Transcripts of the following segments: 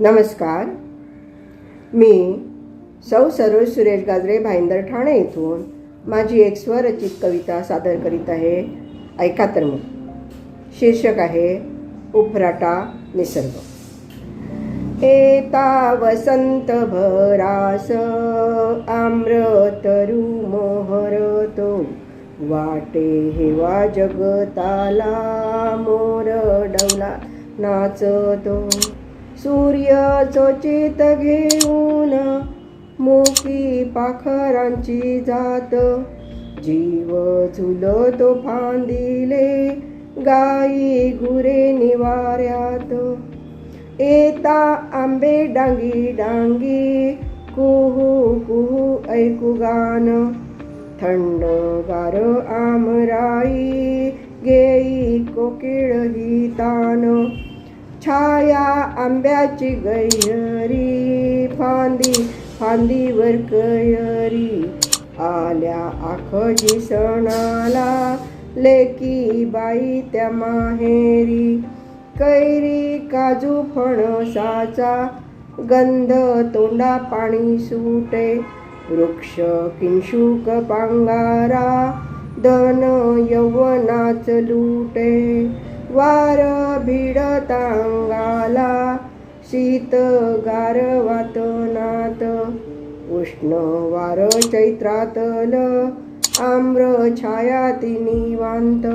नमस्कार. मी सौ सरोज सुरेश गाजरे भाईंदर ठाणे येथून माझी एक स्वरचित कविता सादर करीत आहे. ऐका तर मग. शीर्षक आहे उफराटा निसर्ग. एता वसंत भरास आम्रत मोहरतो वाटे हेवा जगताला मोर डवला नाचतो. सूर्य चोचित घेऊन मोकी पाखरांची जात. जीव झुलतो फांदिले गाई गुरे निवाऱ्यात. येता आंबे डांगी डांगी कुहू कुहू ऐकू गान. थंड गार आमराई गेई कोकिळ गीतान. छाया आंब्याची गैरी फांदी फांदीवर कयरी. आल्या आखजी सणाला लेकी बाई त्या माहेरी. कैरी काजू फणसाचा गंध तोंडा पाणी सुटे. वृक्ष किंशुक पांगारा दन यवनाच लुटे. वार भिडतांगाला शीत गार नात. उष्ण वार चैत्रातल आम्र छाया निवांत.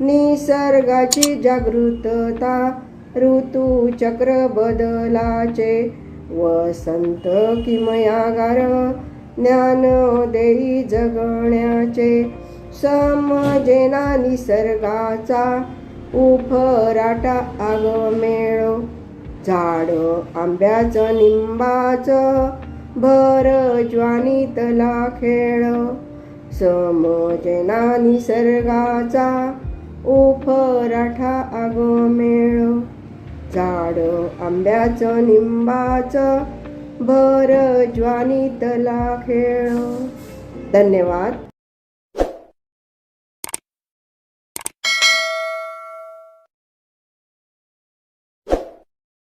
निसर्गाची जागृतता ऋतू चक्र बदलाचे. वसंत किमयागार ज्ञान देई जगण्याचे. समजेना निसर्गाचा उभराटा आग मेळो. झाड आंब्याचं निंबाचं भर ज्वानीतला खेळ समजना निसर्गाचा उफराठा आगमेळ झाड आंब्याचं निंबाचं भर ज्वानीतला खेळ धन्यवाद.